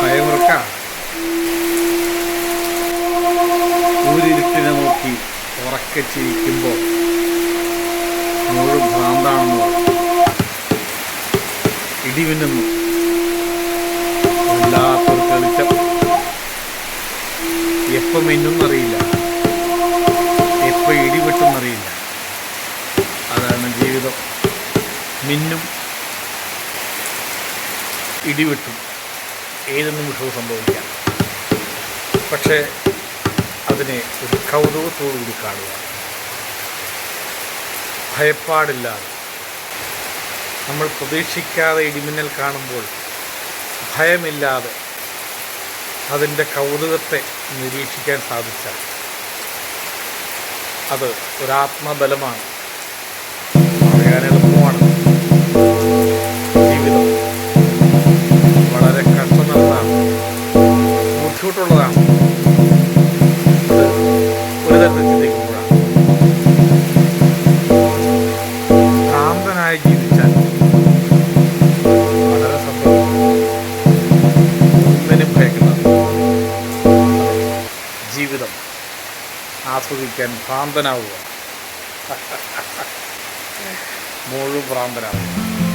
പഴമുറുക്ക നോക്കി ഉറക്കെ ചിരിക്കുമ്പോൾ നൂറ് ഭ്രാന്താണെന്ന് പറയും ഇടിമിന്നുന്നു വല്ലാത്തൊരു തെളിച്ചം. അറിയില്ല. എപ്പം ഇടിവെട്ടുമെന്നറിയില്ല അതാണ് ജീവിതം. മിന്നും ഇടിവെട്ടും. ഏത് നിമിഷവും സംഭവിക്കാം. പക്ഷേ അതിനെ ഒരു കൗതുകത്തോടുകൂടി കാണുക. ഭയപ്പാടില്ലാതെ. നമ്മൾ പ്രതീക്ഷിക്കാതെ ഇടിമിന്നൽ കാണുമ്പോൾ ഭയമില്ലാതെ അതിന്റെ കൗതുകത്തെ നിരീക്ഷിക്കാൻ സാധിച്ചാൽ അത് ഒരാത്മബലമാണ്. ബുദ്ധിമുട്ടുള്ളതാണ്. ആസ്വദിക്കാൻ ഭ്രാന്തനാവുക. മുഴുവൻ ഭ്രാന്തനാവുക.